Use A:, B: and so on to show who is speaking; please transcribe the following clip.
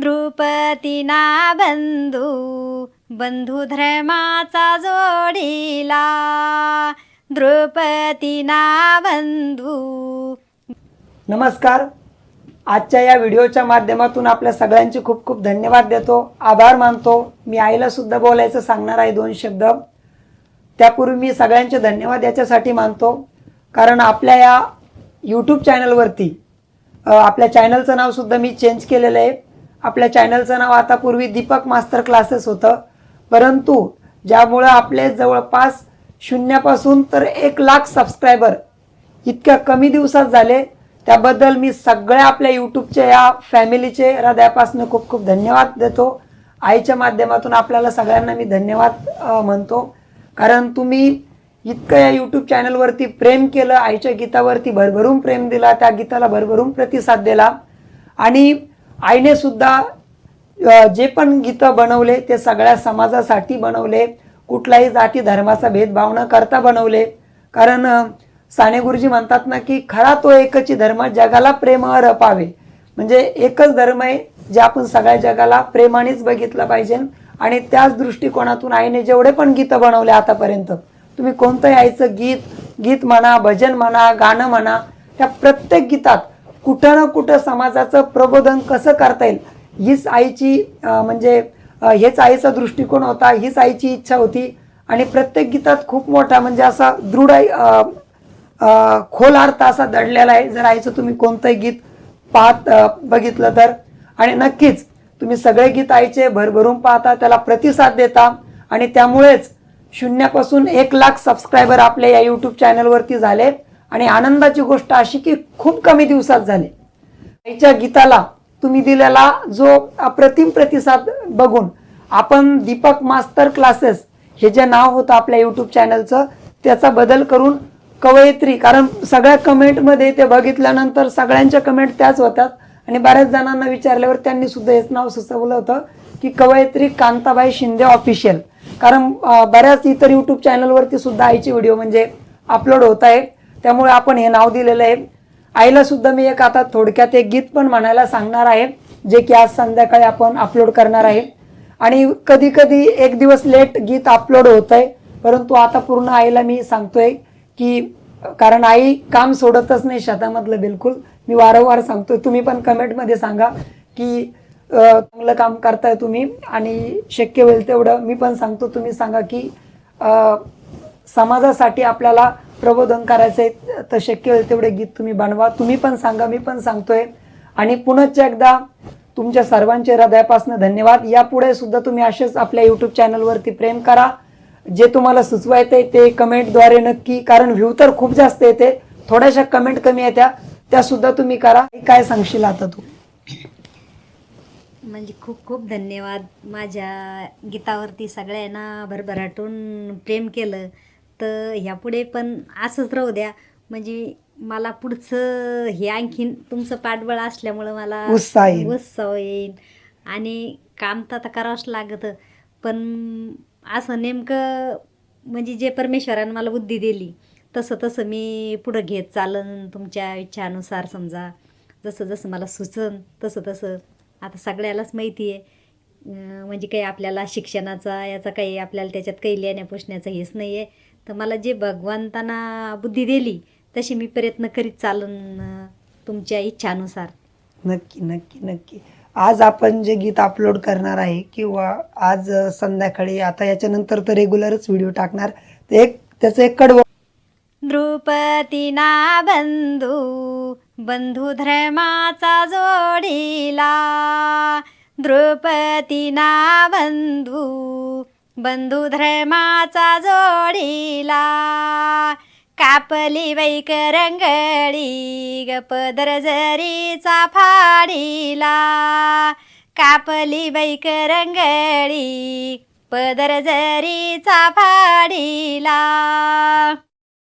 A: नृपतीना बंधू बंधू धर्माचा जोडीला. द्रुपतीना बंधू.
B: नमस्कार. आजच्या या व्हिडिओच्या माध्यमातून आपल्या सगळ्यांचे खूप खूप धन्यवाद देतो. आभार मानतो. मी आईला सुद्धा बोलायचं सांगणार आहे दोन शब्द. त्यापूर्वी मी सगळ्यांचे धन्यवाद याच्यासाठी मानतो. कारण आपल्या या यूट्यूब चॅनलवरती आपल्या चॅनलचं नावसुद्धा मी चेंज केलेलं आहे. आपल्या चॅनलचं नाव आता पूर्वी दीपक मास्टर क्लासेस होतं. परंतु ज्यामुळं आपले जवळपास शून्यापासून तर एक लाख सबस्क्रायबर इतक्या कमी दिवसात झाले त्याबद्दल मी सगळ्या आपल्या यूट्यूबच्या या फॅमिलीचे हृदयापासून खूप खूप धन्यवाद देतो. आईच्या माध्यमातून आपल्याला सगळ्यांना मी धन्यवाद म्हणतो. कारण तुम्ही इतकं या यूट्यूब चॅनलवरती प्रेम केलं आईच्या गीतावरती भरभरून प्रेम दिला त्या गीताला भरभरून प्रतिसाद दिला. आणि आईने सुद्धा जे पण गीतं बनवले ते सगळ्या समाजासाठी बनवले कुठलाही जाती धर्माचा भेदभाव न करता बनवले. कारण साने गुरुजी म्हणतात ना की खरा तो एकची धर्म जगाला प्रेम रपावे म्हणजे एकच धर्म आहे जे आपण सगळ्या जगाला प्रेमानेच बघितलं पाहिजे. आणि त्याच दृष्टिकोनातून आईने जेवढे पण गीतं बनवले आतापर्यंत तुम्ही कोणतंही आईचं गीत गीत म्हणा भजन म्हणा गाणं म्हणा त्या प्रत्येक गीतात कुठं ना कुठं समाजाचं प्रबोधन कसं करता येईल? हीच आईची म्हणजे हेच आईचा दृष्टिकोन होता हीच आईची इच्छा होती. आणि प्रत्येक गीतात खूप मोठा म्हणजे असा दृढ आई- खोल अर्थ असा दडलेला आहे. जर आईचं तुम्ही कोणतंही गीत पाहत बघितलं तर. आणि नक्कीच तुम्ही सगळे गीत आईचे भरभरून पाहता त्याला प्रतिसाद देता. आणि त्यामुळेच शून्यापासून एक लाख सबस्क्रायबर आपले या यूट्यूब चॅनलवरती झाले आणि आनंदाची गोष्ट अशी की खूप कमी दिवसात झाले. आईच्या गीताला तुम्ही दिलेला जो अप्रतिम प्रतिसाद बघून आपण दीपक मास्तर क्लासेस हे जे नाव होतं आपल्या यूट्यूब चॅनलचं त्याचा बदल करून कवयित्री कारण सगळ्या कमेंटमध्ये ते बघितल्यानंतर सगळ्यांच्या कमेंट त्याच होतात. आणि बऱ्याच जणांना विचारल्यावर त्यांनी सुद्धा हेच नाव सुचवलं होतं की कवयित्री कांताबाई शिंदे ऑफिशियल कारण बऱ्याच इतर यूट्यूब चॅनलवरती सुद्धा आईची व्हिडिओ म्हणजे अपलोड होत आहे. त्यामुळे आपण हे नाव दिलेलं आहे. आईला सुद्धा मी एक आता थोडक्यात एक गीत पण म्हणायला सांगणार आहे जे की आज संध्याकाळी आपण अपलोड करणार आहे. आणि कधी कधी एक दिवस लेट गीत अपलोड होत आहे परंतु आता पूर्ण आईला मी सांगतोय की कारण आई काम सोडतच नाही शेतामधलं बिलकुल. मी वारंवार सांगतोय तुम्ही पण कमेंटमध्ये सांगा की चांगलं काम करताय तुम्ही आणि शक्य होईल तेवढं. मी पण सांगतो तुम्ही सांगा की समाजासाठी आपल्याला प्रबोधन करायचं आहे तर शक्य होईल तेवढे गीत तुम्ही बनवा. तुम्ही पण सांगा मी पण सांगतोय. आणि पुनश्च एकदा तुमच्या सर्वांचे हृदयापासून धन्यवाद. यापुढे सुद्धा तुम्ही असेच आपल्या यूट्यूब चॅनलवरती प्रेम करा. जे तुम्हाला सुचवायचंय ते कमेंटद्वारे नक्की कारण व्ह्यू तर खूप जास्त येते. थोड्याशा कमेंट कमी येत्या. त्या सुद्धा तुम्ही करा. काय सांगशील आता तू?
A: म्हणजे खूप खूप धन्यवाद. माझ्या गीतावरती सगळ्यांना भरभराटून प्रेम केलं. तर ह्यापुढे पण असंच राहू द्या. म्हणजे मला पुढचं हे आणखीन तुमचं पाठबळ असल्यामुळं मला
B: उत्साह येईल.
A: उत्साह येईल आणि काम तर आता करावंच लागतं. पण असं नेमकं म्हणजे जे परमेश्वरानं मला बुद्धी दिली तसं तसं मी पुढं घेत चालन तुमच्या इच्छानुसार समजा. जसं जसं मला सुचन तसं तसं. आता सगळ्यालाच माहिती आहे. अं, म्हणजे काही आपल्याला शिक्षणाचा याचा काही आपल्याला त्याच्यात काही लिहिण्या पुसण्याचं हेच नाही आहे तर मला जे भगवंताना बुद्धी दिली तशी मी प्रयत्न करीत चालन तुमच्या इच्छानुसार.
B: नक्की नक्की नक्की. आज आपण जे गीत अपलोड करणार आहे किंवा आज संध्याकाळी आता याच्यानंतर तर रेग्युलरच व्हिडिओ टाकणार ते एक त्याचं एक कडवं
A: द्रुपतीना बंधू बंधू धर्माचा जोडीला. द्रुपतीना बंधू बंधू धर्माचा जोडीला कापली वैकरंगळी गपदर जरीचा फाडीला. कापली वैकरंगळी पदर जरीचा फाडीला.